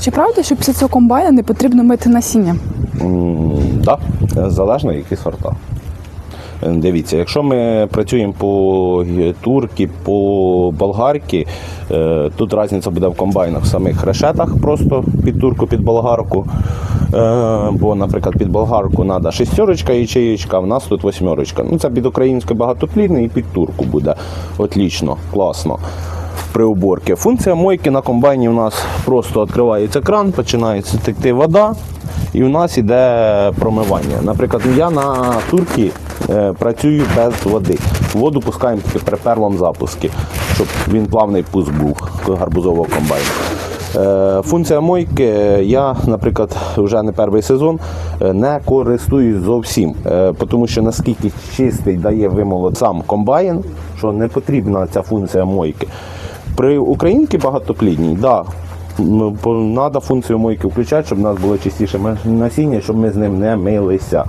Чи правда, що після цього комбайна не потрібно мити насіння? Так, залежно які сорта. Е, Дивіться, якщо ми працюємо по турки, по болгарки, е, тут різниця буде в комбайнах в самих решетах, просто під турку, під болгарку. Е, Бо, наприклад, під болгарку треба шестерочка ячеєчка, а в нас тут восьмерочка. Ну, це під українською багатоплідний і під турку буде. Отлічно, класно. При уборці. Функція мойки на комбайні у нас просто відкривається кран, починається текти вода, і у нас іде промивання. Наприклад, я на турці е, працюю без води. Воду пускаємо тільки при первому запуску, щоб він плавний пуск був гарбузового комбайну. Е, Функція мойки я, наприклад, вже не перший сезон е, не користуюсь зовсім, тому що наскільки чистий дає вимолот сам комбайн, що не потрібна ця функція мойки. При українці багатоплідній, да, треба функцію мойки включати, щоб у нас було чистіше насіння, щоб ми з ним не милися.